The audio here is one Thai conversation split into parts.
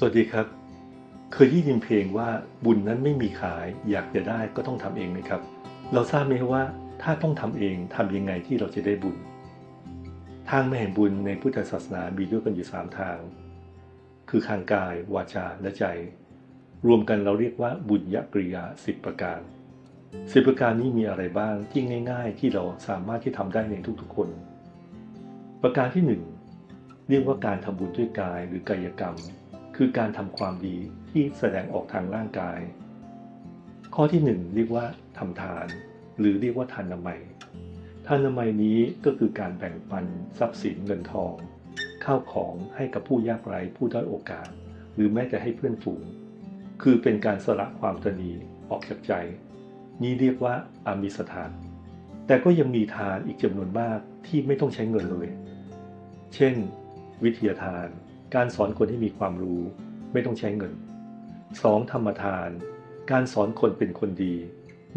สวัสดีครับ เคยได้ยินเพลงว่าบุญนั้นไม่มีขาย อยากจะได้ก็ต้องทำเองไหมครับ เราทราบไหมว่าถ้าต้องทำเองทำยังไงที่เราจะได้บุญ ทางไม่แห่งบุญในพุทธศาสนามีด้วยกันอยู่สามทาง คือทางกาย วาจาและใจ รวมกันเราเรียกว่าบุญยกริยาสิบประการสิบประการนี้มีอะไรบ้างที่ง่าย ๆ ที่เราสามารถที่ทำได้ในทุกๆคน ประการที่หนึ่งเรียกว่าการทำบุญด้วยกายหรือกายกรรม คือการทำความดีที่แสดงออกทางร่างกาย ข้อที่หนึ่งเรียกว่าทำทาน หรือเรียกว่าทานนามัยทานนามัยนี้ก็คือการแบ่งปันทรัพย์สินเงินทอง ข้าวของให้กับผู้ยากไร้ผู้ด้อยโอกาส หรือแม้แต่ให้เพื่อนฝูง คือเป็นการสละความตนีออกจากใจ นี้เรียกว่าอามิสทาน แต่ก็ยังมีทานอีกจำนวนมากที่ไม่ต้องใช้เงินเลย เช่น วิทยาทาน การสอนคนให้มีความรู้ไม่ต้องใช้เงิน 2. ธรรมทาน การสอนคนเป็นคนดี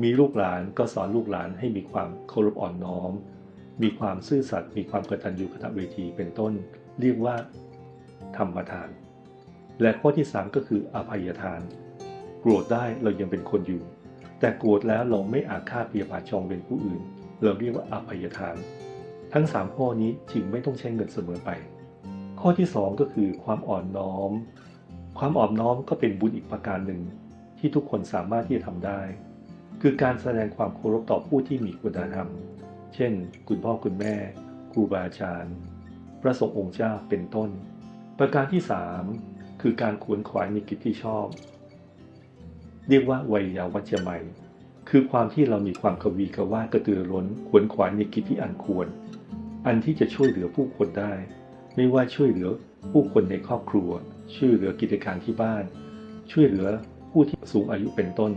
มีลูกหลานก็สอนลูกหลานให้มีความเคารพอ่อนน้อม มีความซื่อสัตย์มีความกตัญญูกตเวทีเป็นต้น เรียกว่า ธรรมทาน และข้อที่ 3 ก็คืออภัยทาน โกรธได้เรายังเป็นคนอยู่ แต่โกรธแล้วเราไม่อาฆาตพยาบาทจองเวรผู้อื่น เราเรียกว่าอภัยทาน ทั้ง 3 ข้อนี้จึงไม่ต้องใช้เงินเสมอไป ข้อที่ 2 ก็คือความอ่อนน้อม ความอ่อนน้อมก็เป็นบุญอีกประการหนึ่งที่ทุกคนสามารถที่จะทำได้ คือการแสดงความเคารพต่อผู้ที่มีคุณธรรม เช่น คุณพ่อคุณแม่ครูบาอาจารย์พระสงฆ์องค์เจ้าเป็นต้น ประการที่ 3 คือการขวนขวายในกิจที่ชอบ เรียกว่าวัยยาวัจจะใหม่ คือความที่เรามีความกวีกว่ากระตือรือร้นขวนขวายในกิจที่อันควร อันที่จะช่วยเหลือผู้คนได้ ไม่ว่าช่วยเหลือผู้คนในครอบครัว ช่วยเหลือกิจการที่บ้าน ช่วยเหลือผู้ที่สูงอายุเป็นต้น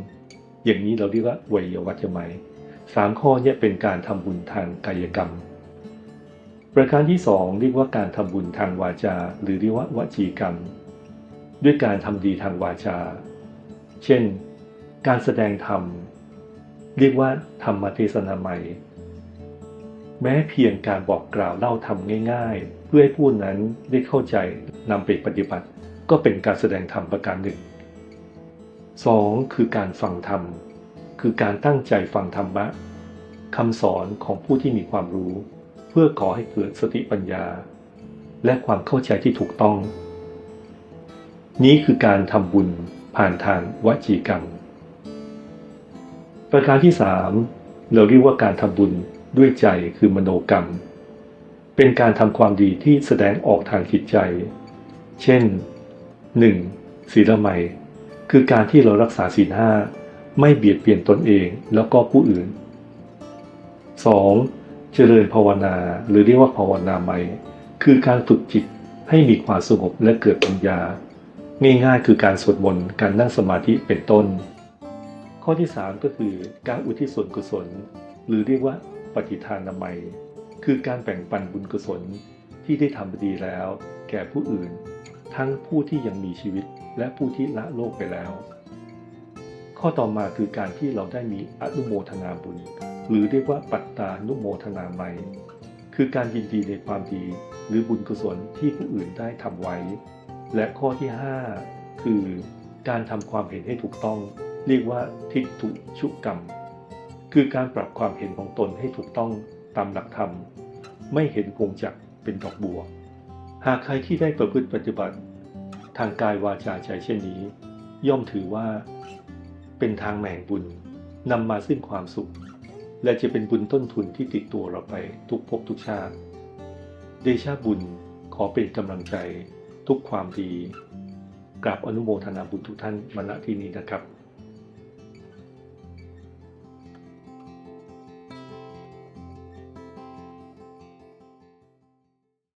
อย่างนี้เราเรียกว่าวัยวัจไหมสามข้อเนี่ยเป็นการทำบุญทางกายกรรม ประการที่สองเรียกว่าการทำบุญทางวาจา หรือเรียกว่าวจีกรรม ด้วยการทำดีทางวาจา เช่น การแสดงธรรม เรียกว่าธรรมเทศนาใหม่ แม้เพียงการบอกกล่าวเล่าทำง่าย ๆ เพื่อให้ผู้นั้นได้เข้าใจนำไปปฏิบัติ ก็เป็นการแสดงธรรมประการหนึ่ง 2. คือการฟังธรรม คือการตั้งใจฟังธรรมะคำสอนของผู้ที่มีความรู้ เพื่อขอให้เกิดสติปัญญา และความเข้าใจที่ถูกต้อง นี้คือการทำบุญผ่านทางวจีกรรม ประการที่ 3 เราเรียกว่าการทำบุญ ด้วยใจคือมโนกรรม เป็นการทำความดีที่แสดงออกทางจิตใจ เช่น 1. ศีลใหม่คือการที่เรารักษาศีลห้าไม่เบียดเบียนตนเองแล้วก็ผู้อื่น 2. เจริญภาวนาหรือเรียกว่าภาวนาใหม่คือการฝึกจิตให้มีความสงบและเกิดปัญญา ง่ายๆ คือการสวดมนต์การนั่งสมาธิเป็นต้น ข้อที่ 3 ก็คือการอุทิศส่วนกุศล หรือเรียกว่า ปฏิทานนามัย คือการแบ่งปันบุญกุศลที่ได้ทำดีแล้ว แก่ผู้อื่น ทั้งผู้ที่ยังมีชีวิตและผู้ที่ละโลกไปแล้ว ข้อต่อมาคือการที่เราได้มีอนุโมทนาบุญ หรือเรียกว่าปัตตานุโมทนาใหม่ คือการยินดีในความดีหรือบุญกุศลที่ผู้อื่นได้ทำไว้ และข้อที่ 5 คือการทำความเห็นให้ถูกต้อง เรียกว่าทิฏฐุชุกรรม คือการปรับความเห็นของตนให้ถูกต้องตามหลักธรรม ไม่เห็นกงจักเป็นดอกบัว หากใครที่ได้ประพฤติปฏิบัติ ทางกายวาจาใจเช่นนี้ ย่อมถือว่า เป็นทางแห่งบุญนำมาซึ่งความสุข และจะเป็นบุญต้นทุนที่ติดตัวเราไปทุกภพทุกชาติ เดชาบุญขอเป็นกำลังใจทุกความดีกราบอนุโมทนาบุญทุกท่านมาณที่นี้นะครับ